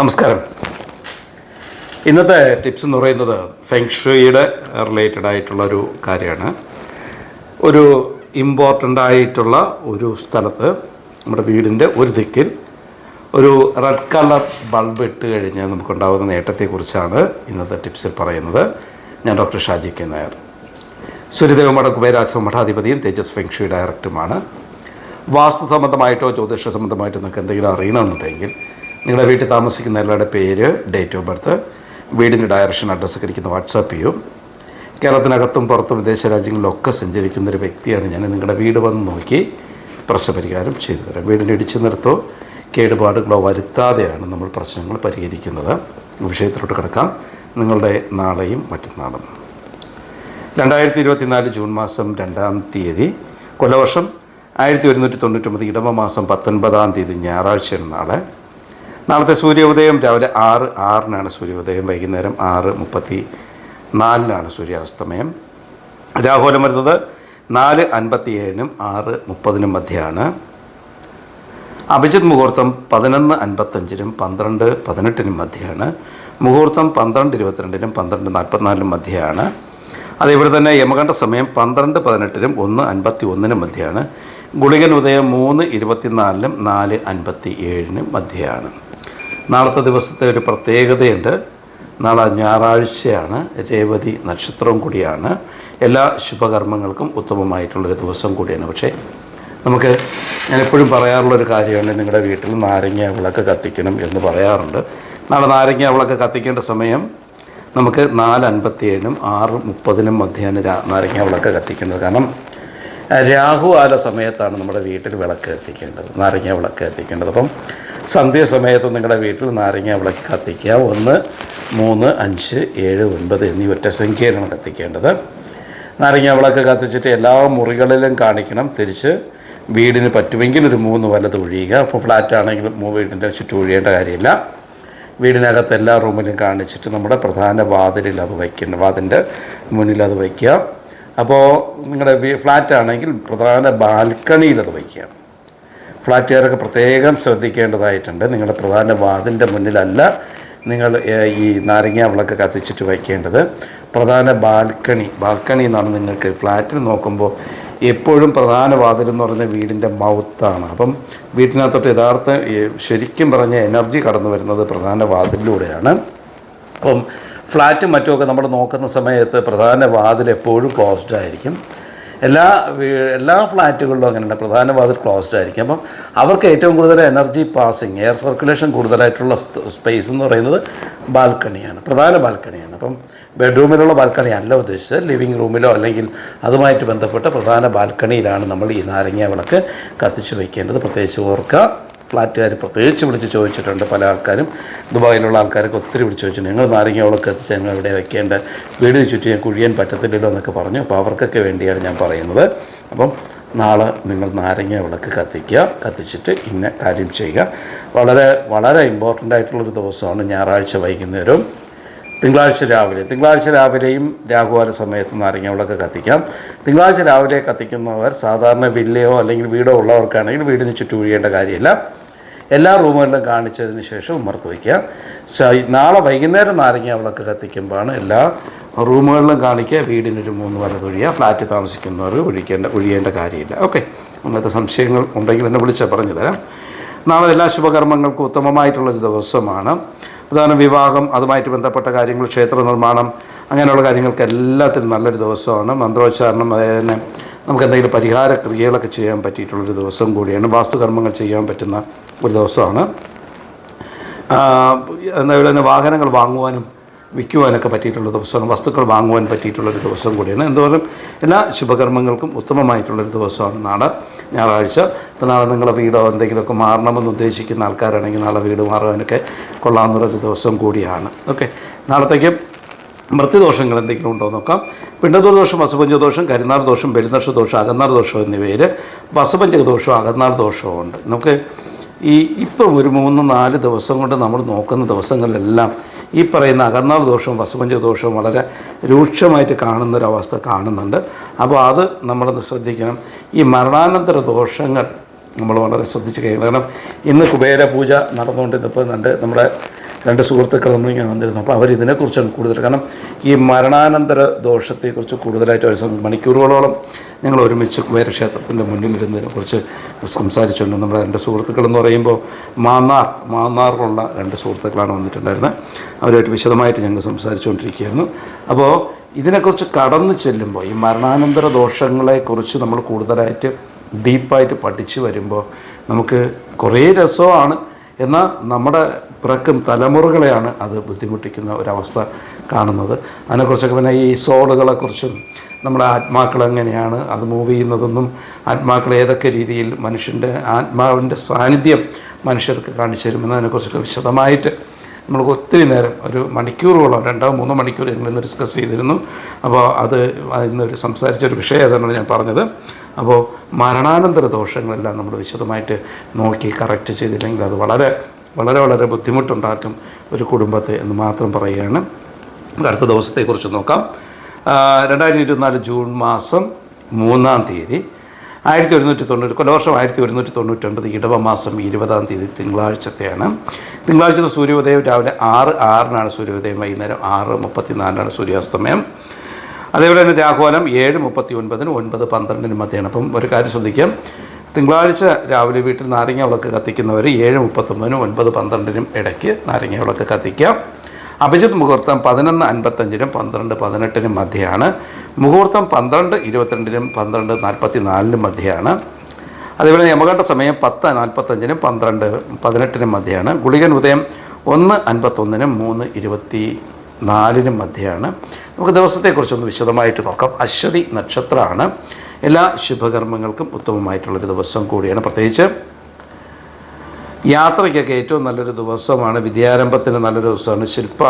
നമസ്കാരം. ഇന്നത്തെ ടിപ്സ് എന്ന് പറയുന്നത് ഫെങ്ഷുയുടെ റിലേറ്റഡ് ആയിട്ടുള്ള ഒരു കാര്യമാണ്. ഒരു ഇമ്പോർട്ടന്റ് ആയിട്ടുള്ള ഒരു സ്ഥലത്ത് നമ്മുടെ വീടിന്റെ ഒരു ദിക്കിൽ ഒരു റെഡ് കളർ ബൾബ് ഇട്ട് കഴിഞ്ഞാൽ നമുക്കുണ്ടാകുന്ന നേട്ടത്തെക്കുറിച്ചാണ് ഇന്നത്തെ ടിപ്സിൽ പറയുന്നത്. ഞാൻ ഡോക്ടർ ഷാജി കെ നായർ. സൂര്യദേവമഠ കുബേരാശ്രമ മഠാധിപതിയും തേജസ് ഫെങ്ഷു ഡയറക്ടറുമാണ്. വാസ്തു സംബന്ധമായിട്ടോ ജ്യോതിഷ സംബന്ധമായിട്ടോ നിങ്ങൾക്ക് എന്തെങ്കിലും അറിയണമെന്നുണ്ടെങ്കിൽ നിങ്ങളുടെ വീട്ടിൽ താമസിക്കുന്ന എല്ലാവരുടെ പേര് ഡേറ്റ് ഓഫ് ബർത്ത് വീടിന്റെ ഡയറക്ഷൻ അഡ്രസ്സൊക്കെ ഇരിക്കുന്ന വാട്സാപ്പ് ചെയ്യും. കേരളത്തിനകത്തും പുറത്തും വിദേശ രാജ്യങ്ങളിലൊക്കെ സഞ്ചരിക്കുന്ന ഒരു വ്യക്തിയാണ് ഞാൻ. നിങ്ങളുടെ വീട് വന്ന് നോക്കി പ്രശ്നപരിഹാരം ചെയ്തു തരാം. വീടിന്റെ ഇടിച്ചു നിർത്തോ. കേടുപാടുകളോ വരുത്താതെയാണ് നമ്മൾ പ്രശ്നങ്ങൾ പരിഹരിക്കുന്നത്. വിഷയത്തിലോട്ട് കിടക്കാം. നിങ്ങളുടെ നാളെയും മറ്റന്നാളും. രണ്ടായിരത്തി ഇരുപത്തിനാല് ജൂൺ മാസം രണ്ടാം തീയതി കൊല്ലവർഷം ആയിരത്തി ഒരുന്നൂറ്റി തൊണ്ണൂറ്റൊമ്പത് ഇടവ മാസം പത്തൊൻപതാം തീയതി ഞായറാഴ്ചയാണ് നാളെ. നാളത്തെ സൂര്യോദയം രാവിലെ ആറ് ആറിനാണ് സൂര്യോദയം വൈകുന്നേരം ആറ് മുപ്പത്തി നാലിനാണ് സൂര്യാസ്തമയം. രാഹുലം വരുന്നത് നാല് അൻപത്തി ഏഴിനും ആറ് മുപ്പതിനും മധ്യയാണ് അഭിജിത് മുഹൂർത്തം പതിനൊന്ന് അൻപത്തഞ്ചിനും പന്ത്രണ്ട് പതിനെട്ടിനും മധ്യയാണ് മുഹൂർത്തം പന്ത്രണ്ട് ഇരുപത്തിരണ്ടിനും പന്ത്രണ്ട് നാൽപ്പത്തിനാലിനും മധ്യയാണ് അതേപോലെ തന്നെ യമകണ്ഠ സമയം പന്ത്രണ്ട് പതിനെട്ടിനും ഒന്ന് അൻപത്തി ഒന്നിനും മധ്യയാണ് ഗുളികൻ ഉദയം മൂന്ന് ഇരുപത്തിനാലിനും നാല് അൻപത്തി ഏഴിനും മധ്യയാണ് നാളത്തെ ദിവസത്തെ ഒരു പ്രത്യേകതയുണ്ട്. നാളെ ഞായറാഴ്ചയാണ് രേവതി നക്ഷത്രവും കൂടിയാണ്. എല്ലാ ശുഭകർമ്മങ്ങൾക്കും ഉത്തമമായിട്ടുള്ളൊരു ദിവസം കൂടിയാണ്. പക്ഷേ നമുക്ക് ഞാൻ എപ്പോഴും പറയാറുള്ളൊരു കാര്യമാണ് നിങ്ങളുടെ വീട്ടിൽ നാരങ്ങ വിളക്ക് കത്തിക്കണം എന്ന് പറയാറുണ്ട്. നാളെ നാരങ്ങ വിളക്ക് കത്തിക്കേണ്ട സമയം നമുക്ക് നാല് അൻപത്തിയേഴിനും ആറ് മുപ്പതിനും മധ്യാഹ്നം നാരങ്ങ വിളക്ക് കത്തിക്കേണ്ടത് കാരണം രാഹു ആല സമയത്താണ് നമ്മുടെ വീട്ടിൽ വിളക്ക് കത്തിക്കേണ്ടത് നാരങ്ങ വിളക്ക് കത്തിക്കേണ്ടത്. അപ്പം സന്ധ്യാസമയത്ത് നിങ്ങളുടെ വീട്ടിൽ നാരങ്ങ വിളക്ക് കത്തിക്കുക. ഒന്ന് മൂന്ന് അഞ്ച് ഏഴ് ഒൻപത് എന്നീ ഒറ്റ സംഖ്യയിലാണ് കത്തിക്കേണ്ടത്. നാരങ്ങ വിളക്ക് കത്തിച്ചിട്ട് എല്ലാ മുറികളിലും കാണിക്കണം. തിരിച്ച് വീടിന് പറ്റുമെങ്കിൽ ഒരു മൂന്ന് വലത് ഒഴിയുക. അപ്പോൾ ഫ്ലാറ്റ് ആണെങ്കിലും മൂ വീടിന്റെ ചുറ്റും ഒഴിയേണ്ട കാര്യമില്ല. വീടിനകത്ത് എല്ലാ റൂമിലും കാണിച്ചിട്ട് നമ്മുടെ പ്രധാന വാതിലിൽ അത് വയ്ക്കണം. വാതിന്റെ മുന്നിൽ അത് വയ്ക്കുക. അപ്പോൾ നിങ്ങളുടെ ഫ്ലാറ്റ് ആണെങ്കിൽ പ്രധാന ബാൽക്കണിയിൽ അത് വയ്ക്കുക. ഫ്ലാറ്റുകാരൊക്കെ പ്രത്യേകം ശ്രദ്ധിക്കേണ്ടതായിട്ടുണ്ട്. നിങ്ങളുടെ പ്രധാന വാതിന്റെ മുന്നിലല്ല നിങ്ങൾ ഈ നാരങ്ങ വിളക്ക് കത്തിച്ചിട്ട് വയ്ക്കേണ്ടത്. പ്രധാന ബാൽക്കണി ബാൽക്കണി എന്നാണ് നിങ്ങൾക്ക് ഫ്ലാറ്റിൽ നോക്കുമ്പോൾ എപ്പോഴും പ്രധാന വാതിൽ എന്ന് പറയുന്നത് വീടിന്റെ മൗത്താണ്. അപ്പം വീട്ടിനകത്തോട്ട് യഥാർത്ഥ ശരിക്കും പറഞ്ഞ എനർജി കടന്നു വരുന്നത് പ്രധാന വാതിലിലൂടെയാണ്. അപ്പം ഫ്ലാറ്റും മറ്റുമൊക്കെ നമ്മൾ നോക്കുന്ന സമയത്ത് പ്രധാന വാതിൽ എപ്പോഴും ക്ലോസ്ഡ് ആയിരിക്കും. എല്ലാ എല്ലാ ഫ്ലാറ്റുകളിലും അങ്ങനെയുണ്ട്. പ്രധാന വാതിൽ ക്ലോസ്ഡ് ആയിരിക്കും. അപ്പം അവർക്ക് ഏറ്റവും കൂടുതൽ എനർജി പാസിങ് എയർ സർക്കുലേഷൻ കൂടുതലായിട്ടുള്ള സ്പേസ് എന്ന് പറയുന്നത് ബാൽക്കണിയാണ്. പ്രധാന ബാൽക്കണിയാണ്. അപ്പം ബെഡ്റൂമിലുള്ള ബാൽക്കണി അല്ല ഉദ്ദേശിച്ചത്. ലിവിങ് റൂമിലോ അല്ലെങ്കിൽ അതുമായിട്ട് ബന്ധപ്പെട്ട പ്രധാന ബാൽക്കണിയിലാണ് നമ്മൾ ഈ നാരങ്ങ വിളക്ക് കത്തിച്ച് വയ്ക്കേണ്ടത് പ്രത്യേകിച്ച് ഓർക്കുക ഫ്ലാറ്റുകാർ പ്രത്യേകിച്ച് വിളിച്ച് ചോദിച്ചിട്ടുണ്ട് പല ആൾക്കാരും. ദുബായിലുള്ള ആൾക്കാരൊക്കെ ഒത്തിരി വിളിച്ച് ചോദിച്ചിട്ടുണ്ട്. ഞങ്ങൾ നാരങ്ങ വിളക്ക് എത്തിച്ച് ഞങ്ങൾ എവിടെ വെക്കേണ്ട? വീടിന് ചുറ്റി ഞാൻ കുഴിയാൻ പറ്റത്തില്ലല്ലോ എന്നൊക്കെ പറഞ്ഞു. അപ്പോൾ അവർക്കൊക്കെ വേണ്ടിയാണ് ഞാൻ പറയുന്നത്. അപ്പം നാളെ നിങ്ങൾ നാരങ്ങ വിളക്ക് കത്തിക്കുക. കത്തിച്ചിട്ട് ഇന്ന കാര്യം ചെയ്യുക. വളരെ വളരെ ഇമ്പോർട്ടന്റ് ആയിട്ടുള്ളൊരു ദിവസമാണ് ഞായറാഴ്ച വൈകുന്നേരം. തിങ്കളാഴ്ച രാവിലെ. തിങ്കളാഴ്ച രാവിലെയും രാഘുവാല സമയത്ത് നാരങ്ങ വിളക്ക് കത്തിക്കാം. തിങ്കളാഴ്ച രാവിലെ കത്തിക്കുന്നവർ സാധാരണ വില്ലയോ അല്ലെങ്കിൽ വീടോ ഉള്ളവർക്കാണെങ്കിൽ വീടിന് ചുറ്റും ഒഴിയേണ്ട കാര്യമില്ല. എല്ലാ റൂമുകളിലും കാണിച്ചതിന് ശേഷം ഉമ്മർത്ത് വയ്ക്കുക. നാളെ വൈകുന്നേരം നാരങ്ങ വിളക്ക് കത്തിക്കുമ്പോഴാണ് എല്ലാ റൂമുകളിലും കാണിക്കുക. വീടിനൊരു മൂന്ന് വലത് ഒഴിയുക ഫ്ലാറ്റിൽ താമസിക്കുന്നവർ ഒഴിക്കേണ്ട ഒഴിയേണ്ട കാര്യമില്ല. ഓക്കെ. അങ്ങനത്തെ സംശയങ്ങൾ ഉണ്ടെങ്കിൽ എന്നെ വിളിച്ചാൽ പറഞ്ഞു തരാം. നാളെ എല്ലാ ശുഭകർമ്മങ്ങൾക്കും ഉത്തമമായിട്ടുള്ളൊരു ദിവസമാണ്. പ്രധാന വിവാഹം അതുമായിട്ട് ബന്ധപ്പെട്ട കാര്യങ്ങൾ ക്ഷേത്ര നിർമ്മാണം അങ്ങനെയുള്ള കാര്യങ്ങൾക്ക് എല്ലാത്തിനും നല്ലൊരു ദിവസമാണ്. മന്ത്രോച്ചാരണം അതേതന്നെ നമുക്ക് എന്തെങ്കിലും പരിഹാര ക്രിയകളൊക്കെ ചെയ്യാൻ പറ്റിയിട്ടുള്ളൊരു ദിവസം കൂടിയാണ്. വാസ്തുകർമ്മങ്ങൾ ചെയ്യാൻ പറ്റുന്ന ഒരു ദിവസമാണ്. എന്നതുപോലെ തന്നെ വാഹനങ്ങൾ വാങ്ങുവാനും വിൽക്കുവാനൊക്കെ പറ്റിയിട്ടുള്ള ദിവസമാണ് വസ്തുക്കൾ വാങ്ങുവാൻ പറ്റിയിട്ടുള്ളൊരു ദിവസം കൂടിയാണ്. എന്തുപോലും എല്ലാ ശുഭകർമ്മങ്ങൾക്കും ഉത്തമമായിട്ടുള്ളൊരു ദിവസമാണ് നാളെ ഞായറാഴ്ച. ഇപ്പോൾ നാളെ നിങ്ങളുടെ വീടോ എന്തെങ്കിലുമൊക്കെ മാറണമെന്ന് ഉദ്ദേശിക്കുന്ന ആൾക്കാരാണെങ്കിൽ നാളെ വീട് മാറുവാനൊക്കെ കൊള്ളാവുന്നൊരു ദിവസം കൂടിയാണ്. ഓക്കെ. നാളത്തേക്ക് മൃത്യുദോഷങ്ങൾ എന്തെങ്കിലും ഉണ്ടോ നോക്കാം. പിണ്ടദോഷം വസുപഞ്ചദോഷം കരിനാൾ ദോഷം ബലിനർഷ ദോഷം അകന്നാർ ദോഷം എന്നിവയിൽ വസുപഞ്ചക ദോഷവും അകന്നാർ ദോഷവും ഉണ്ട്. നമുക്ക് ഈ ഇപ്പം ഒരു മൂന്ന് നാല് ദിവസം കൊണ്ട് നമ്മൾ നോക്കുന്ന ദിവസങ്ങളിലെല്ലാം ഈ പറയുന്ന അകന്നാൾ ദോഷവും വസുപഞ്ചക ദോഷവും വളരെ രൂക്ഷമായിട്ട് കാണുന്നൊരവസ്ഥ കാണുന്നുണ്ട്. അപ്പോൾ അത് നമ്മളൊന്ന് ശ്രദ്ധിക്കണം. ഈ മരണാനന്തര ദോഷങ്ങൾ നമ്മൾ വളരെ ശ്രദ്ധിച്ച് കഴിയണം കാരണം ഇന്ന് കുബേര പൂജ നടന്നുകൊണ്ടിരുന്നപ്പോൾ കണ്ട് നമ്മുടെ രണ്ട് സുഹൃത്തുക്കൾ നമ്മളിങ്ങനെ വന്നിരുന്നു. അപ്പോൾ അവർ ഇതിനെക്കുറിച്ചാണ് കൂടുതൽ. കാരണം ഈ മരണാനന്തര ദോഷത്തെക്കുറിച്ച് കൂടുതലായിട്ട് ഒരു മണിക്കൂറുകളോളം ഞങ്ങൾ ഒരുമിച്ച് കുബേരക്ഷേത്രത്തിന്റെ മുന്നിലിരുന്നതിനെക്കുറിച്ച് സംസാരിച്ചിട്ടുണ്ട്. നമ്മുടെ രണ്ട് സുഹൃത്തുക്കൾ എന്ന് പറയുമ്പോൾ മാന്നാർ മാന്നാറിലുള്ള രണ്ട് സുഹൃത്തുക്കളാണ് വന്നിട്ടുണ്ടായിരുന്നത്. അവരുമായിട്ട് വിശദമായിട്ട് ഞങ്ങൾ സംസാരിച്ചുകൊണ്ടിരിക്കുകയായിരുന്നു. അപ്പോൾ ഇതിനെക്കുറിച്ച് കടന്നു ചെല്ലുമ്പോൾ ഈ മരണാനന്തര ദോഷങ്ങളെക്കുറിച്ച് നമ്മൾ കൂടുതലായിട്ട് ഡീപ്പായിട്ട് പഠിച്ചു വരുമ്പോൾ നമുക്ക് കുറേ രസമാണ്. എന്നാൽ നമ്മുടെ പിറക്കും തലമുറകളെയാണ് അത് ബുദ്ധിമുട്ടിക്കുന്ന ഒരവസ്ഥ കാണുന്നത്. അതിനെക്കുറിച്ചൊക്കെ പിന്നെ ഈ സോളുകളെക്കുറിച്ചും നമ്മുടെ ആത്മാക്കൾ എങ്ങനെയാണ് അത് മൂവ് ചെയ്യുന്നതെന്നും ആത്മാക്കൾ ഏതൊക്കെ രീതിയിൽ മനുഷ്യന്റെ ആത്മാവിന്റെ സാന്നിധ്യം മനുഷ്യർക്ക് കാണിച്ചു തരുമെന്നതിനെക്കുറിച്ചൊക്കെ വിശദമായിട്ട് നമ്മൾ ഒത്തിരി നേരം ഒരു മണിക്കൂറുകളോ രണ്ടോ മൂന്നോ മണിക്കൂർ ഞങ്ങൾ ഇന്ന് ഡിസ്കസ് ചെയ്തിരുന്നു. അപ്പോൾ അത് ഇന്നൊരു സംസാരിച്ച ഒരു വിഷയം ഏതാണ് ഞാൻ പറഞ്ഞത്. അപ്പോൾ മരണാനന്തര ദോഷങ്ങളെല്ലാം നമ്മൾ വിശദമായിട്ട് നോക്കി കറക്റ്റ് ചെയ്തില്ലെങ്കിൽ അത് വളരെ വളരെ വളരെ ബുദ്ധിമുട്ടുണ്ടാക്കും ഒരു കുടുംബത്തെ എന്ന് മാത്രം പറയുകയാണ്. അടുത്ത ദിവസത്തെക്കുറിച്ച് നോക്കാം. രണ്ടായിരത്തി ഇരുപത്തിനാല് ജൂൺ മാസം മൂന്നാം തീയതി ആയിരത്തി ഒരുന്നൂറ്റി തൊണ്ണൂറ്റി കൊല്ലവർഷം ആയിരത്തി ഒരുന്നൂറ്റി തൊണ്ണൂറ്റൊൻപത് ഇടവ മാസം ഇരുപതാം തീയതി തിങ്കളാഴ്ചത്തെയാണ്. തിങ്കളാഴ്ചത്തെ സൂര്യോദയം രാവിലെ ആറ് ആറിനാണ് സൂര്യോദയം വൈകുന്നേരം ആറ് മുപ്പത്തിനാലിനാണ് സൂര്യാസ്തമയം. അതേപോലെ തന്നെ രാഘോലം ഏഴ് മുപ്പത്തി ഒൻപതിന് ഒൻപത് പന്ത്രണ്ടിന് മധ്യമാണ് അപ്പം ഒരു കാര്യം ശ്രദ്ധിക്കാം. തിങ്കളാഴ്ച രാവിലെ വീട്ടിൽ നാരങ്ങ വിളക്ക് കത്തിക്കുന്നവർ ഏഴ് മുപ്പത്തൊമ്പതിനും ഒൻപത് പന്ത്രണ്ടിനും ഇടയ്ക്ക് നാരങ്ങ വിളക്ക് കത്തിക്കാം. അഭിജിത്ത് മുഹൂർത്തം പതിനൊന്ന് അൻപത്തഞ്ചിനും പന്ത്രണ്ട് പതിനെട്ടിനും മധ്യയാണ് മുഹൂർത്തം പന്ത്രണ്ട് ഇരുപത്തിരണ്ടിനും പന്ത്രണ്ട് നാൽപ്പത്തി നാലിനും മധ്യയാണ് അതേപോലെ യമകണ്ഠ സമയം പത്ത് നാൽപ്പത്തഞ്ചിനും പന്ത്രണ്ട് പതിനെട്ടിനും മധ്യയാണ് ഗുളികൻ ഉദയം ഒന്ന് അൻപത്തൊന്നിനും മൂന്ന് ഇരുപത്തി നാലിനും മധ്യയാണ് നമുക്ക് ദിവസത്തെക്കുറിച്ചൊന്ന് വിശദമായിട്ട് നോക്കാം. അശ്വതി നക്ഷത്രമാണ് എല്ലാ ശുഭകർമ്മങ്ങൾക്കും ഉത്തമമായിട്ടുള്ളൊരു ദിവസം കൂടിയാണ്. പ്രത്യേകിച്ച് യാത്രയ്ക്കൊക്കെ ഏറ്റവും നല്ലൊരു ദിവസമാണ് വിദ്യാരംഭത്തിന് നല്ലൊരു ദിവസമാണ് ശില്പ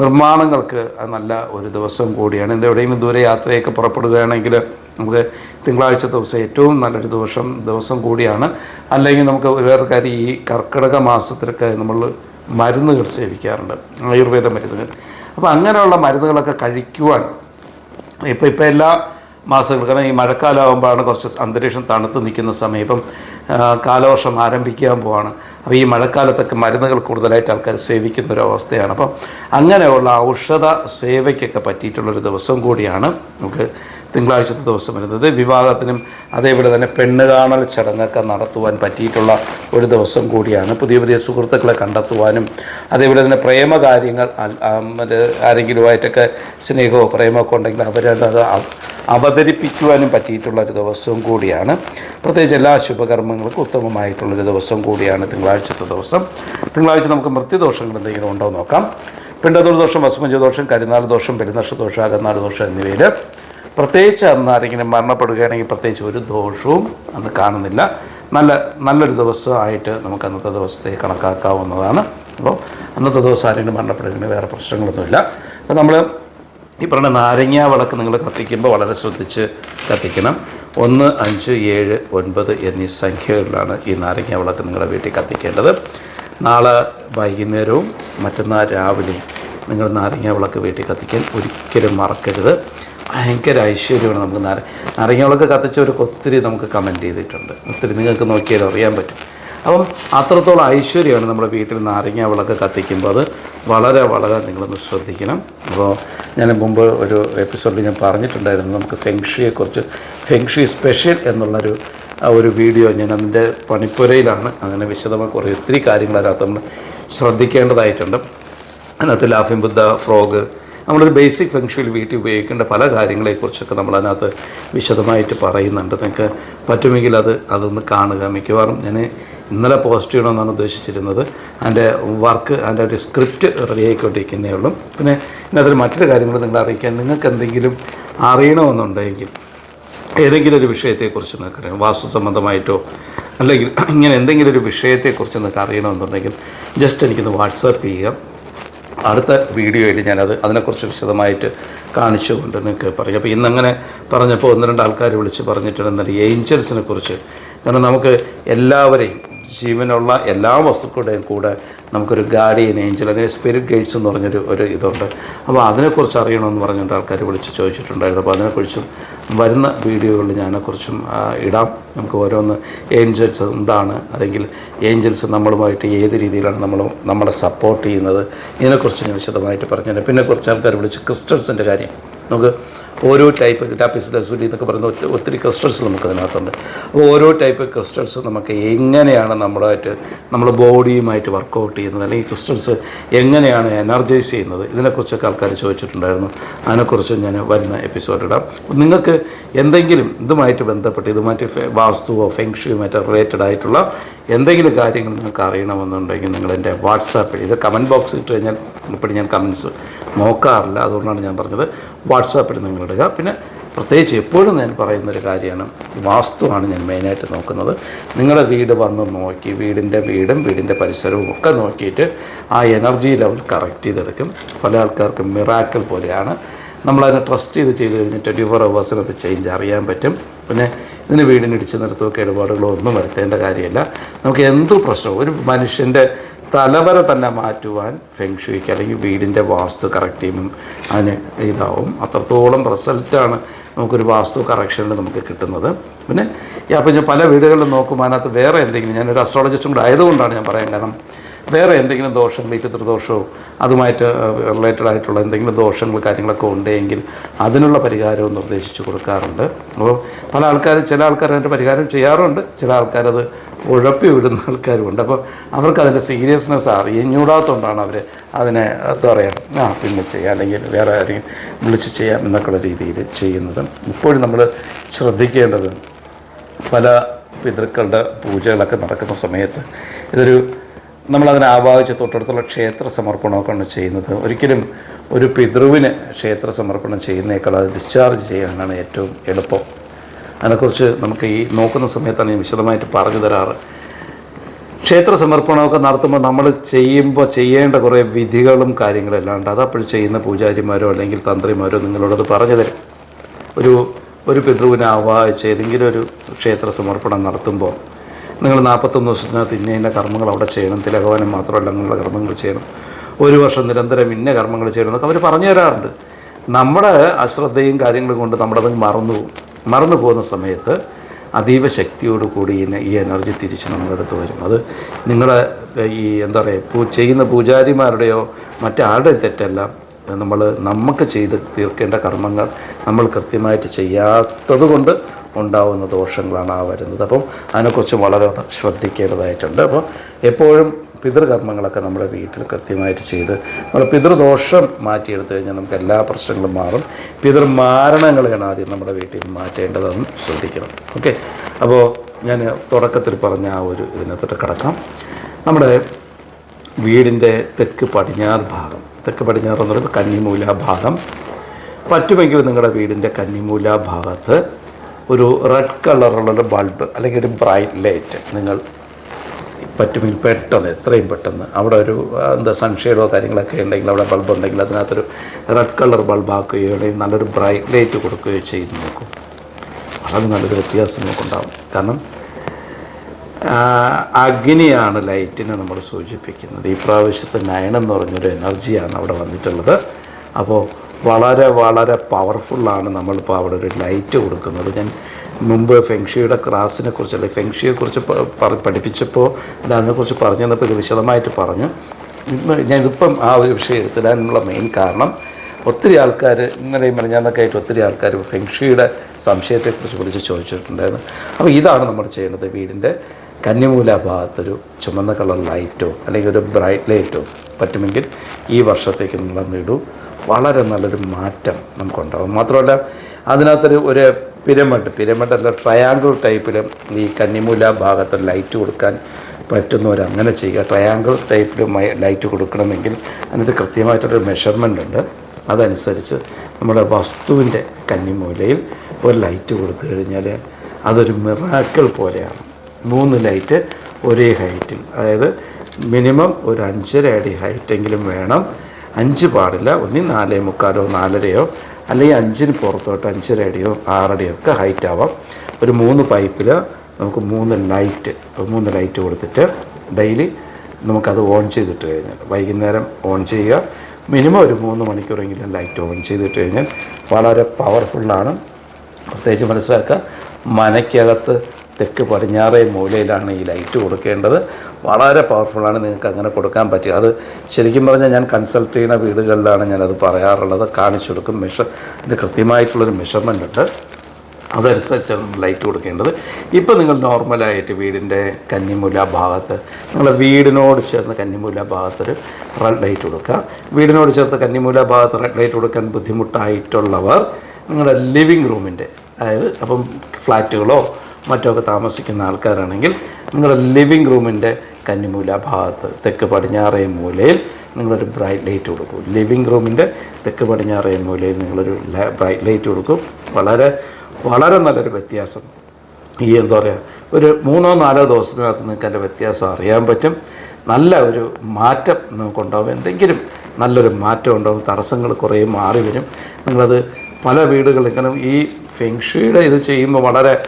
നിർമ്മാണങ്ങൾക്ക് നല്ല ഒരു ദിവസം കൂടിയാണ്. എന്താ എവിടെയെങ്കിലും ദൂരെ യാത്രയൊക്കെ പുറപ്പെടുകയാണെങ്കിൽ നമുക്ക് തിങ്കളാഴ്ച ദിവസം ഏറ്റവും നല്ലൊരു ദിവസം ദിവസം കൂടിയാണ്. അല്ലെങ്കിൽ നമുക്ക് വേറെ കാര്യം ഈ കർക്കിടക മാസത്തിലൊക്കെ നമ്മൾ മരുന്നുകൾ സേവിക്കാറുണ്ട് ആയുർവേദ മരുന്നുകൾ. അപ്പോൾ അങ്ങനെയുള്ള മരുന്നുകളൊക്കെ കഴിക്കുവാൻ ഇപ്പോൾ ഇപ്പോൾ എല്ലാ മാസങ്ങളും കാരണം ഈ മഴക്കാലമാകുമ്പോഴാണ് കുറച്ച് അന്തരീക്ഷം തണുത്ത് നിൽക്കുന്ന സമയം. ഇപ്പം കാലവർഷം ആരംഭിക്കാൻ പോവാണ്. അപ്പോൾ ഈ മഴക്കാലത്തൊക്കെ മരുന്നുകൾ കൂടുതലായിട്ട് ആൾക്കാർ സേവിക്കുന്ന ഒരു അവസ്ഥയാണ്. അപ്പം അങ്ങനെയുള്ള ഔഷധ സേവയ്ക്കൊക്കെ പറ്റിയിട്ടുള്ളൊരു ദിവസം കൂടിയാണ് നമുക്ക് തിങ്കളാഴ്ചത്തെ ദിവസം വരുന്നത്. വിവാഹത്തിനും അതേപോലെ തന്നെ പെണ്ണ് കാണൽ ചടങ്ങൊക്കെ നടത്തുവാൻ പറ്റിയിട്ടുള്ള ഒരു ദിവസം കൂടിയാണ്. പുതിയ പുതിയ സുഹൃത്തുക്കളെ കണ്ടെത്തുവാനും അതേപോലെ തന്നെ പ്രേമ കാര്യങ്ങൾ ആരെങ്കിലുമായിട്ടൊക്കെ സ്നേഹമോ പ്രേമമൊക്കെ ഉണ്ടെങ്കിൽ അവരത് അവതരിപ്പിക്കുവാനും പറ്റിയിട്ടുള്ള ഒരു ദിവസവും കൂടിയാണ്. പ്രത്യേകിച്ച് എല്ലാ ശുഭകർമ്മങ്ങൾക്കും ഉത്തമമായിട്ടുള്ളൊരു ദിവസം കൂടിയാണ് തിങ്കളാഴ്ചത്തെ ദിവസം. തിങ്കളാഴ്ച നമുക്ക് മൃത്യുദോഷങ്ങൾ എന്തെങ്കിലും ഉണ്ടോ നോക്കാം. പിണ്ടതൂർ ദോഷം വസുമഞ്ച ദോഷം കരിനാൾ ദോഷം പെരുന്നക്ഷ ദോഷം അകന്നാൾ ദോഷം എന്നിവയിൽ പ്രത്യേകിച്ച് അന്ന് ആരെങ്കിലും മരണപ്പെടുകയാണെങ്കിൽ പ്രത്യേകിച്ച് ഒരു ദോഷവും അന്ന് കാണുന്നില്ല. നല്ല നല്ലൊരു ദിവസമായിട്ട് നമുക്ക് അന്നത്തെ ദിവസത്തെ കണക്കാക്കാവുന്നതാണ്. അപ്പോൾ അന്നത്തെ ദിവസം ആരെങ്കിലും മരണപ്പെടുകയാണെങ്കിൽ വേറെ പ്രശ്നങ്ങളൊന്നുമില്ല. അപ്പോൾ നമ്മൾ ഈ പറഞ്ഞ നാരങ്ങ വിളക്ക് നിങ്ങൾ കത്തിക്കുമ്പോൾ വളരെ ശ്രദ്ധിച്ച് കത്തിക്കണം. ഒന്ന് അഞ്ച് ഏഴ് ഒൻപത് എന്നീ സംഖ്യകളിലാണ് ഈ നാരങ്ങ വിളക്ക് നിങ്ങളുടെ വീട്ടിൽ കത്തിക്കേണ്ടത്. നാളെ വൈകുന്നേരവും മറ്റന്നാൾ രാവിലെയും നിങ്ങൾ നാരങ്ങ വിളക്ക് വീട്ടിൽ കത്തിക്കാൻ ഒരിക്കലും മറക്കരുത്. ഭയങ്കര ഐശ്വര്യമാണ് നമുക്ക് നാര നരങ്ങളൊക്കെ കത്തിച്ചവരൊക്കെ ഒത്തിരി നമുക്ക് കമന്റ് ചെയ്തിട്ടുണ്ട്. ഒത്തിരി നിങ്ങൾക്ക് നോക്കിയാൽ അറിയാൻ പറ്റും. അപ്പം അത്രത്തോളം ഐശ്വര്യമാണ് നമ്മുടെ വീട്ടിൽ നാരങ്ങ വിളക്ക് കത്തിക്കുമ്പോൾ. അത് വളരെ വളരെ നിങ്ങളൊന്ന് ശ്രദ്ധിക്കണം. അപ്പോൾ ഞാൻ മുമ്പ് ഒരു എപ്പിസോഡിൽ ഞാൻ പറഞ്ഞിട്ടുണ്ടായിരുന്നു. നമുക്ക് ഫെങ്ഷിയെക്കുറിച്ച് ഫെങ്ഷി സ്പെഷ്യൽ എന്നുള്ളൊരു ഒരു വീഡിയോ ഞാൻ അതിന്റെ പണിപ്പുരയിലാണ്. അങ്ങനെ വിശദമായി കുറേ ഒത്തിരി കാര്യങ്ങൾ അതിനകത്ത് നമ്മൾ ശ്രദ്ധിക്കേണ്ടതായിട്ടുണ്ട്. അതിനകത്ത് ലാഫിംഗ് ബുദ്ധ ഫ്രോഗ് നമ്മളൊരു ബേസിക് ഫംഗ്ഷനിൽ വീട്ടിൽ ഉപയോഗിക്കേണ്ട പല കാര്യങ്ങളെക്കുറിച്ചൊക്കെ നമ്മൾ അതിനകത്ത് വിശദമായിട്ട് പറയുന്നുണ്ട്. നിങ്ങൾക്ക് പറ്റുമെങ്കിൽ അത് അതൊന്ന് കാണുക. മിക്കവാറും ഞാൻ ഇന്നലെ പോസ്റ്റ് ചെയ്യണമെന്നാണ് ഉദ്ദേശിച്ചിരുന്നത്. അതിന്റെ വർക്ക് അതിന്റെ ഒരു സ്ക്രിപ്റ്റ് റെഡി ആയിക്കൊണ്ടിരിക്കുന്നേ ഉള്ളൂ. പിന്നെ ഇതിനകത്തൊരു മറ്റൊരു കാര്യങ്ങൾ നിങ്ങൾ അറിയിക്കാൻ നിങ്ങൾക്ക് എന്തെങ്കിലും അറിയണമെന്നുണ്ടെങ്കിൽ ഏതെങ്കിലും ഒരു വിഷയത്തെക്കുറിച്ച് നിങ്ങൾക്ക് അറിയാം വാസ്തു സംബന്ധമായിട്ടോ അല്ലെങ്കിൽ ഇങ്ങനെ എന്തെങ്കിലും ഒരു വിഷയത്തെക്കുറിച്ച് നിങ്ങൾക്ക് അറിയണമെന്നുണ്ടെങ്കിൽ ജസ്റ്റ് എനിക്കൊന്ന് വാട്സാപ്പ് ചെയ്യുക. അടുത്ത വീഡിയോയിൽ ഞാനത് അതിനെക്കുറിച്ച് വിശദമായിട്ട് കാണിച്ചു കാണിച്ചുകൊണ്ട് നിങ്ങൾക്ക് പറയും. അപ്പോൾ ഇന്നങ്ങനെ പറഞ്ഞപ്പോൾ ഒന്ന് രണ്ട് ആൾക്കാർ വിളിച്ച് പറഞ്ഞിട്ടുണ്ടെന്നാൽ ഏഞ്ചൽസിനെ കുറിച്ച്. കാരണം നമുക്ക് എല്ലാവരെയും ജീവനുള്ള എല്ലാ വസ്തുക്കളുടെയും കൂടെ നമുക്കൊരു ഗാർഡിയൻ ഏഞ്ചൽ അല്ലെങ്കിൽ സ്പിരിറ്റ് ഗൈഡ്സ് എന്ന് പറഞ്ഞൊരു ഒരു ഇതുണ്ട്. അപ്പോൾ അതിനെക്കുറിച്ച് അറിയണമെന്ന് പറഞ്ഞിട്ട് ആൾക്കാർ വിളിച്ച് ചോദിച്ചിട്ടുണ്ടായിരുന്നു. അപ്പോൾ അതിനെക്കുറിച്ചും വരുന്ന വീഡിയോകളിൽ ഞാനെക്കുറിച്ചും ഇടാം. നമുക്ക് ഓരോന്ന് ഏഞ്ചൽസ് എന്താണ് അല്ലെങ്കിൽ ഏഞ്ചൽസ് നമ്മളുമായിട്ട് ഏത് രീതിയിലാണ് നമ്മൾ നമ്മളെ സപ്പോർട്ട് ചെയ്യുന്നത് ഇതിനെക്കുറിച്ച് ഞാൻ വിശദമായിട്ട് പറഞ്ഞുതരാം. പിന്നെ കുറച്ച് ആൾക്കാർ വിളിച്ച് ക്രിസ്റ്റൽസിന്റെ കാര്യം. നമുക്ക് ഓരോ ടൈപ്പ് ടാപ്പിസ് ലസൂരി എന്നൊക്കെ പറയുന്ന ഒത്തിരി ക്രിസ്റ്റൽസ് നമുക്ക് അതിനകത്തുണ്ട്. അപ്പോൾ ഓരോ ടൈപ്പ് ക്രിസ്റ്റൽസ് നമുക്ക് എങ്ങനെയാണ് നമ്മളായിട്ട് നമ്മുടെ ബോഡിയുമായിട്ട് വർക്കൗട്ട് ചെയ്യുന്നത്? അല്ലെങ്കിൽ ക്രിസ്റ്റൽസ് എങ്ങനെയാണ് എനർജൈസ് ചെയ്യുന്നത്? ഇതിനെക്കുറിച്ചൊക്കെ ആൾക്കാർ ചോദിച്ചിട്ടുണ്ടായിരുന്നു. അതിനെക്കുറിച്ച് ഞാൻ വരുന്ന എപ്പിസോഡ് ഇടാം. നിങ്ങൾക്ക് എന്തെങ്കിലും ഇതുമായിട്ട് ബന്ധപ്പെട്ട് ഇതുമായിട്ട് വാസ്തുവോ ഫെങ്ഷുമായിട്ട് റിലേറ്റഡ് ആയിട്ടുള്ള എന്തെങ്കിലും കാര്യങ്ങൾ നിങ്ങൾക്ക് അറിയണമെന്നുണ്ടെങ്കിൽ നിങ്ങൾ എന്റെ വാട്സാപ്പിൽ ഇത് കമന്റ് ബോക്സ് ഇട്ട് കഴിഞ്ഞാൽ ഇപ്പോഴും ഞാൻ കമന്റ്സ് നോക്കാറില്ല. അതുകൊണ്ടാണ് ഞാൻ പറഞ്ഞത്. വാട്സാപ്പിൽ നിങ്ങൾ ഇടുക പിന്നെ പ്രത്യേകിച്ച് എപ്പോഴും ഞാൻ പറയുന്നൊരു കാര്യമാണ്. വാസ്തുവാണ് ഞാൻ മെയിനായിട്ട് നോക്കുന്നത്. നിങ്ങളുടെ വീട് വന്ന് നോക്കി വീടിന്റെ വീടും വീടിന്റെ പരിസരവും ഒക്കെ നോക്കിയിട്ട് ആ എനർജി ലെവൽ കറക്റ്റ് ചെയ്തെടുക്കും. പല ആൾക്കാർക്കും മിറാക്കൽ പോലെയാണ്. നമ്മളതിനെ ട്രസ്റ്റ് ചെയ്ത് ചെയ്ത് കഴിഞ്ഞ് ട്വന്റി ഫോർ അവേഴ്സിനകത്ത് ചേഞ്ച് അറിയാൻ പറ്റും. പിന്നെ ഇതിന് വീടിന് ഇടിച്ചു നിർത്തുക കേടുപാടുകളോ ഒന്നും വരുത്തേണ്ട കാര്യമില്ല. നമുക്ക് എന്ത് പ്രശ്നവും ഒരു മനുഷ്യന്റെ തലവര തന്നെ മാറ്റുവാൻ ഫെങ്ഷുയ്ക്ക് അല്ലെങ്കിൽ വീടിന്റെ വാസ്തു കറക്റ്റ് ചെയ്യുമ്പം അതിന് ഇതാവും. അത്രത്തോളം റിസൾട്ടാണ് നമുക്കൊരു വാസ്തു കറക്ഷനിൽ നമുക്ക് കിട്ടുന്നത്. പിന്നെ അപ്പം ഞാൻ പല വീടുകളിലും നോക്കുമ്പോൾ അതിനകത്ത് വേറെ എന്തെങ്കിലും ഞാനൊരു അസ്ട്രോളജിസ്റ്റും കൂടെ ആയതുകൊണ്ടാണ് ഞാൻ പറയാൻ കാരണം വേറെ എന്തെങ്കിലും ദോഷങ്ങൾ ഈ പിതൃദോഷവും അതുമായിട്ട് റിലേറ്റഡ് ആയിട്ടുള്ള എന്തെങ്കിലും ദോഷങ്ങൾ കാര്യങ്ങളൊക്കെ ഉണ്ടെങ്കിൽ അതിനുള്ള പരിഹാരവും നിർദ്ദേശിച്ചു കൊടുക്കാറുണ്ട്. അപ്പോൾ പല ആൾക്കാർ ചില ആൾക്കാർ അതിന്റെ പരിഹാരം ചെയ്യാറുണ്ട് ചില ആൾക്കാരത് ഉഴപ്പി വിടുന്ന ആൾക്കാരുമുണ്ട്. അപ്പോൾ അവർക്ക് അതിന്റെ സീരിയസ്നെസ് അറിയഞ്ഞൂടാത്തതുകൊണ്ടാണ് അവർ അതിനെ എന്താ പറയുക ആ പിന്നെ ചെയ്യാം അല്ലെങ്കിൽ വേറെ ആരെങ്കിലും വിളിച്ച് ചെയ്യാം എന്നൊക്കെയുള്ള രീതിയിൽ ചെയ്യുന്നത്. ഇപ്പോഴും നമ്മൾ ശ്രദ്ധിക്കേണ്ടത് പല പിതൃക്കളുടെ പൂജകളൊക്കെ നടക്കുന്ന സമയത്ത് ഇതൊരു നമ്മളതിനെ ആവാഹിച്ച് തൊട്ടടുത്തുള്ള ക്ഷേത്ര സമർപ്പണമൊക്കെയാണ് ചെയ്യുന്നത്. ഒരിക്കലും ഒരു പിതൃവിന് ക്ഷേത്ര സമർപ്പണം ചെയ്യുന്നേക്കാൾ അത് ഡിസ്ചാർജ് ചെയ്യാനാണ് ഏറ്റവും എളുപ്പം. അതിനെക്കുറിച്ച് നമുക്ക് ഈ നോക്കുന്ന സമയത്താണ് ഞാൻ വിശദമായിട്ട് പറഞ്ഞു തരാറ്. ക്ഷേത്ര സമർപ്പണമൊക്കെ നടത്തുമ്പോൾ നമ്മൾ ചെയ്യുമ്പോൾ ചെയ്യേണ്ട കുറേ വിധികളും കാര്യങ്ങളും ഉണ്ട്. അതപ്പോൾ ചെയ്യുന്ന പൂജാരിമാരോ അല്ലെങ്കിൽ തന്ത്രിമാരോ നിങ്ങളോടത് പറഞ്ഞു തരും. ഒരു ഒരു പിതൃവിനെ ആവാഹിച്ച് ഏതെങ്കിലും ഒരു ക്ഷേത്ര സമർപ്പണം നടത്തുമ്പോൾ നിങ്ങൾ നാൽപ്പത്തൊന്ന് ദിവസത്തിനകത്ത് ഇന്ന ഇന്ന കർമ്മങ്ങൾ അവിടെ ചെയ്യണം തിലകവാനം മാത്രമല്ല അങ്ങനെയുള്ള കർമ്മങ്ങൾ ചെയ്യണം. ഒരു വർഷം നിരന്തരം ഇന്ന കർമ്മങ്ങൾ ചെയ്യണം എന്നൊക്കെ അവർ പറഞ്ഞു തരാറുണ്ട്. നമ്മുടെ അശ്രദ്ധയും കാര്യങ്ങളും കൊണ്ട് നമ്മളത് മറന്നു പോകും. മറന്നു പോകുന്ന സമയത്ത് അതീവ ശക്തിയോട് കൂടി ഈ ഈ എനർജി തിരിച്ച് നമ്മുടെ അടുത്ത് വരും. അത് നിങ്ങളെ ഈ എന്താ പറയുക പൂ ചെയ്യുന്ന പൂജാരിമാരുടെയോ മറ്റാരുടെയും തെറ്റല്ല. നമ്മൾ നമുക്ക് ചെയ്ത് തീർക്കേണ്ട കർമ്മങ്ങൾ നമ്മൾ കൃത്യമായിട്ട് ചെയ്യാത്തത് കൊണ്ട് ഉണ്ടാവുന്ന ദോഷങ്ങളാണ് ആ വരുന്നത്. അപ്പം അതിനെക്കുറിച്ച് വളരെ ശ്രദ്ധിക്കേണ്ടതായിട്ടുണ്ട്. അപ്പോൾ എപ്പോഴും പിതൃകർമ്മങ്ങളൊക്കെ നമ്മുടെ വീട്ടിൽ കൃത്യമായിട്ട് ചെയ്ത് നമ്മൾ പിതൃദോഷം മാറ്റിയെടുത്തു കഴിഞ്ഞാൽ നമുക്ക് എല്ലാ പ്രശ്നങ്ങളും മാറും. പിതൃമാരണങ്ങളെയാണ് ആദ്യം നമ്മുടെ വീട്ടിൽ മാറ്റേണ്ടതെന്ന് ശ്രദ്ധിക്കണം. ഓക്കെ? അപ്പോൾ ഞാൻ തുടക്കത്തിൽ പറഞ്ഞ ആ ഒരു ഇതിനകത്തോട്ട് കിടക്കാം. നമ്മുടെ വീടിന്റെ തെക്ക് പടിഞ്ഞാറ് ഭാഗം. തെക്ക് പടിഞ്ഞാറ് എന്ന് പറയുമ്പോൾ കന്നിമൂല ഭാഗം. പറ്റുമെങ്കിൽ നിങ്ങളുടെ വീടിന്റെ കന്നിമൂല ഭാഗത്ത് ഒരു റെഡ് കളറുള്ളൊരു ബൾബ് അല്ലെങ്കിൽ ഒരു ബ്രൈറ്റ് ലൈറ്റ് നിങ്ങൾ പറ്റുമെങ്കിൽ പെട്ടെന്ന് എത്രയും പെട്ടെന്ന്. അവിടെ ഒരു എന്താ സൺഷെയ്ഡോ കാര്യങ്ങളൊക്കെ ഉണ്ടെങ്കിൽ അവിടെ ബൾബ് ഉണ്ടെങ്കിൽ അതിനകത്തൊരു റെഡ് കളർ ബൾബാക്കുകയോ അല്ലെങ്കിൽ നല്ലൊരു ബ്രൈറ്റ് ലൈറ്റ് കൊടുക്കുകയോ ചെയ്ത് നോക്കും. വളരെ നല്ലൊരു വ്യത്യാസം നമുക്കുണ്ടാകും കാരണം അഗ്നിയാണ് ലൈറ്റിനെ നമ്മൾ സൂചിപ്പിക്കുന്നത്. ഈ പ്രാവശ്യത്തെ നയനം എന്ന് പറഞ്ഞൊരു എനർജിയാണ് അവിടെ വന്നിട്ടുള്ളത്. അപ്പോൾ വളരെ വളരെ പവർഫുള്ളാണ് നമ്മളിപ്പോൾ അവിടെ ഒരു ലൈറ്റ് കൊടുക്കുന്നത്. ഞാൻ മുമ്പ് ഫെങ്ഷിയുടെ ക്ലാസ്സിനെ കുറിച്ച് അല്ലെങ്കിൽ ഫെങ്ഷിയെ കുറിച്ച് പ- പ- പഠിപ്പിച്ചപ്പോൾ അല്ല അതിനെക്കുറിച്ച് പറഞ്ഞു തന്നപ്പോൾ ഇത് വിശദമായിട്ട് പറഞ്ഞു. ഇന്ന് ഞാൻ ഇതിപ്പം ആ ഒരു വിഷയം എടുത്തിടാനുള്ള മെയിൻ കാരണം ഒത്തിരി ആൾക്കാർ ഇന്നലെയും മെനഞ്ഞാന്നൊക്കെ ആയിട്ട് ഒത്തിരി ആൾക്കാർ ഫെങ്ഷിയുടെ സംശയത്തെക്കുറിച്ച് വിളിച്ച് ചോദിച്ചിട്ടുണ്ടായിരുന്നു. അപ്പോൾ ഇതാണ് നമ്മൾ ചെയ്യേണ്ടത് വീടിന്റെ കന്നിമൂല ഭാഗത്തൊരു ചുമന്ന കളർ ലൈറ്റോ അല്ലെങ്കിൽ ഒരു ബ്രൈറ്റ് ലൈറ്റോ പറ്റുമെങ്കിൽ ഈ വർഷത്തേക്ക് നിങ്ങൾ ഇടൂ. വളരെ നല്ലൊരു മാറ്റം നമുക്കുണ്ടാകും മാത്രമല്ല അതിനകത്തൊരു ഒരു പിരമിഡ് പിരമിഡ് അല്ല ട്രയാങ്കിൾ ടൈപ്പിൽ ഈ കന്നിമൂല ഭാഗത്ത് ലൈറ്റ് കൊടുക്കാൻ പറ്റുന്നവർ അങ്ങനെ ചെയ്യുക. ട്രയാങ്കിൾ ടൈപ്പിൽ ലൈറ്റ് കൊടുക്കണമെങ്കിൽ അതിനകത്ത് കൃത്യമായിട്ടൊരു മെഷർമെന്റ് ഉണ്ട്. അതനുസരിച്ച് നമ്മുടെ വസ്തുവിന്റെ കന്നിമൂലയിൽ ഒരു ലൈറ്റ് കൊടുത്തു കഴിഞ്ഞാൽ അതൊരു മിറാക്കിൾ പോലെയാണ്. മൂന്ന് ലൈറ്റ് ഒരേ ഹൈറ്റിൽ അതായത് മിനിമം ഒരു അഞ്ചര അടി ഹൈറ്റെങ്കിലും വേണം. അഞ്ച് പാടില്ല. ഒന്നി നാലേ മുക്കാലോ നാലരയോ അല്ലെങ്കിൽ അഞ്ചിന് പുറത്തോട്ട് അഞ്ചര അടിയോ ആറടിയോ ഒക്കെ ഹൈറ്റ് ആവാം. ഒരു മൂന്ന് പൈപ്പിൽ നമുക്ക് മൂന്ന് ലൈറ്റ് മൂന്ന് ലൈറ്റ് കൊടുത്തിട്ട് ഡെയിലി നമുക്കത് ഓൺ ചെയ്തിട്ട് കഴിഞ്ഞാൽ വൈകുന്നേരം ഓൺ ചെയ്യുക. മിനിമം ഒരു മൂന്ന് മണിക്കൂറെങ്കിലും ലൈറ്റ് ഓൺ ചെയ്തിട്ട് കഴിഞ്ഞാൽ വളരെ പവർഫുള്ളാണ് പ്രത്യേകിച്ച് മനസ്സിലാക്കുക മനയ്ക്കകത്ത് തെക്ക് പടിഞ്ഞാറേ മൂലയിലാണ് ഈ ലൈറ്റ് കൊടുക്കേണ്ടത്. വളരെ പവർഫുള്ളാണ് നിങ്ങൾക്ക് അങ്ങനെ കൊടുക്കാൻ പറ്റുക അത് ശരിക്കും പറഞ്ഞാൽ ഞാൻ കൺസൾട്ട് ചെയ്യുന്ന വീടുകളിലാണ് ഞാനത് പറയാറുള്ളത്. കാണിച്ചു കൊടുക്കും. മെഷർ കൃത്യമായിട്ടുള്ളൊരു മെഷർമെന്റ് ഉണ്ട്. അതനുസരിച്ചാണ് ലൈറ്റ് കൊടുക്കേണ്ടത്. ഇപ്പോൾ നിങ്ങൾ നോർമലായിട്ട് വീടിന്റെ കന്നിമൂല ഭാഗത്ത് നിങ്ങളുടെ വീടിനോട് ചേർന്ന് കന്നിമൂല ഭാഗത്തൊരു റെഡ് ലൈറ്റ് കൊടുക്കുക. വീടിനോട് ചേർത്ത് കന്നിമൂല ഭാഗത്ത് റെഡ് ലൈറ്റ് കൊടുക്കാൻ ബുദ്ധിമുട്ടായിട്ടുള്ളവർ നിങ്ങളുടെ ലിവിങ് റൂമിന്റെ അതായത് അപ്പം ഫ്ലാറ്റുകളോ മറ്റോ ഒക്കെ താമസിക്കുന്ന ആൾക്കാരാണെങ്കിൽ നിങ്ങളുടെ ലിവിങ് റൂമിന്റെ കന്നിമൂല ഭാഗത്ത് തെക്ക് പടിഞ്ഞാറേ മൂലയിൽ നിങ്ങളൊരു ബ്രൈറ്റ് ലൈറ്റ് കൊടുക്കും. ലിവിങ് റൂമിന്റെ തെക്ക് പടിഞ്ഞാറേ മൂലയിൽ നിങ്ങളൊരു ബ്രൈറ്റ് ലൈറ്റ് കൊടുക്കും. വളരെ വളരെ നല്ലൊരു വ്യത്യാസം. ഈ എന്താ പറയുക ഒരു മൂന്നോ നാലോ ദിവസത്തിനകത്ത് നിങ്ങൾക്ക് അതിന്റെ വ്യത്യാസം അറിയാൻ പറ്റും. നല്ല ഒരു മാറ്റം നമുക്കുണ്ടാവും എന്തെങ്കിലും നല്ലൊരു മാറ്റം ഉണ്ടാവും തടസ്സങ്ങൾ കുറേ മാറി വരും. നിങ്ങളത് പല വീടുകളിലും കാരണം ഈ ഫെങ്ഷിയുടെ ഇത് ചെയ്യുമ്പോൾ വളരെ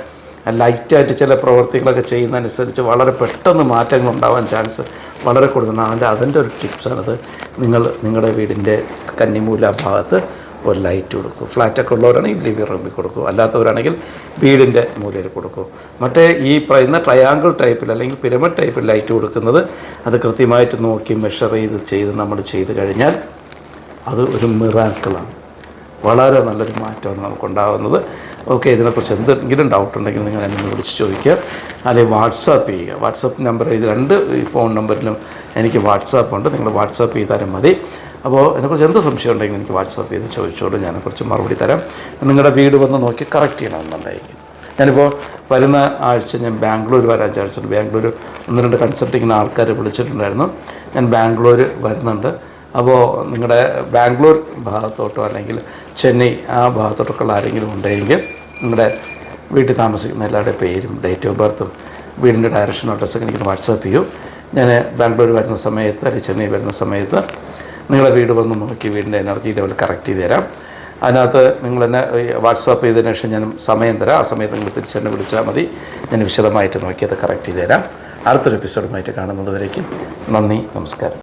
ലൈറ്റായിട്ട് ചില പ്രവർത്തികളൊക്കെ ചെയ്യുന്നതനുസരിച്ച് വളരെ പെട്ടെന്ന് മാറ്റങ്ങൾ ഉണ്ടാവാൻ ചാൻസ് വളരെ കൂടുതലാണ്. അതിന്റെ അതിന്റെ ഒരു ടിപ്സാണത്. നിങ്ങൾ നിങ്ങളുടെ വീടിന്റെ കന്നിമൂല ഭാഗത്ത് ഒരു ലൈറ്റ് കൊടുക്കും. ഫ്ലാറ്റൊക്കെ ഉള്ളവരാണെങ്കിൽ ലിവിംഗ് റൂമിൽ കൊടുക്കും. അല്ലാത്തവരാണെങ്കിൽ വീടിന്റെ മൂലയിൽ കൊടുക്കും. മറ്റേ ഈ പറയുന്ന ട്രയാങ്കിൾ ടൈപ്പിൽ അല്ലെങ്കിൽ പിരമിഡ് ടൈപ്പിൽ ലൈറ്റ് കൊടുക്കുന്നത് അത് കൃത്യമായിട്ട് നോക്കി മെഷർ ചെയ്ത് ചെയ്ത് നമ്മൾ ചെയ്ത് കഴിഞ്ഞാൽ അത് ഒരു മിറാക്കിളാണ് വളരെ നല്ലൊരു മാറ്റമാണ് നമുക്കുണ്ടാകുന്നത്. ഓക്കെ ഇതിനെക്കുറിച്ച് എന്തെങ്കിലും ഡൗട്ട് ഉണ്ടെങ്കിൽ നിങ്ങൾ എന്നെ വിളിച്ച് ചോദിക്കുക. അല്ലെങ്കിൽ വാട്സാപ്പ് ചെയ്യുക. വാട്സാപ്പ് നമ്പർ ഇത് രണ്ട് ഫോൺ നമ്പറിലും എനിക്ക് വാട്സാപ്പ് ഉണ്ട്. നിങ്ങൾ വാട്സാപ്പ് ചെയ്താലും മതി. അപ്പോൾ അതിനെക്കുറിച്ച് എന്ത് സംശയം ഉണ്ടെങ്കിൽ എനിക്ക് വാട്സാപ്പ് ചെയ്ത് ചോദിച്ചോളൂ. ഞാൻ കുറച്ച് മറുപടി തരാം. നിങ്ങളുടെ വീട് വന്ന് നോക്കി കറക്റ്റ് ചെയ്യണമെന്നുണ്ടായിരിക്കും ഞാനിപ്പോൾ വരുന്ന ആഴ്ച ഞാൻ ബാംഗ്ലൂർ വരാൻ ചാൻസുണ്ട് ബാംഗ്ലൂർ ഒന്ന് രണ്ട് കൺസൾട്ടിങ്ങിന് ആൾക്കാർ വിളിച്ചിട്ടുണ്ടായിരുന്നു. ഞാൻ ബാംഗ്ലൂർ വരുന്നുണ്ട്. അപ്പോൾ നിങ്ങളുടെ ബാംഗ്ലൂർ ഭാഗത്തോട്ടോ അല്ലെങ്കിൽ ചെന്നൈ ആ ഭാഗത്തോട്ടൊക്കെയുള്ള ആരെങ്കിലും ഉണ്ടെങ്കിൽ നിങ്ങളുടെ വീട്ടിൽ താമസിക്കുന്ന എല്ലാവരുടെ പേരും ഡേറ്റ് ഓഫ് ബർത്തും വീടിന്റെ ഡയറക്ഷനും അഡ്രസ്സൊക്കെ എനിക്ക് വാട്സാപ്പ് ചെയ്യൂ. ഞാൻ ബാംഗ്ലൂർ വരുന്ന സമയത്ത് അല്ലെങ്കിൽ ചെന്നൈ വരുന്ന സമയത്ത് നിങ്ങളുടെ വീട് വന്ന് നോക്കി വീടിന്റെ എനർജി ലെവൽ കറക്റ്റ് ചെയ്ത് തരാം. അതിനകത്ത് നിങ്ങൾ എന്നെ വാട്സാപ്പ് ചെയ്തതിന് ശേഷം ഞാൻ സമയം തരാം. ആ സമയത്ത് നിങ്ങൾ തിരിച്ച് തന്നെ വിളിച്ചാൽ മതി. ഞാൻ വിശദമായിട്ട് നോക്കി അത് കറക്റ്റ് ചെയ്ത് തരാം. അടുത്തൊരു എപ്പിസോഡുമായിട്ട് കാണുന്നത് വരേക്കും നന്ദി നമസ്കാരം.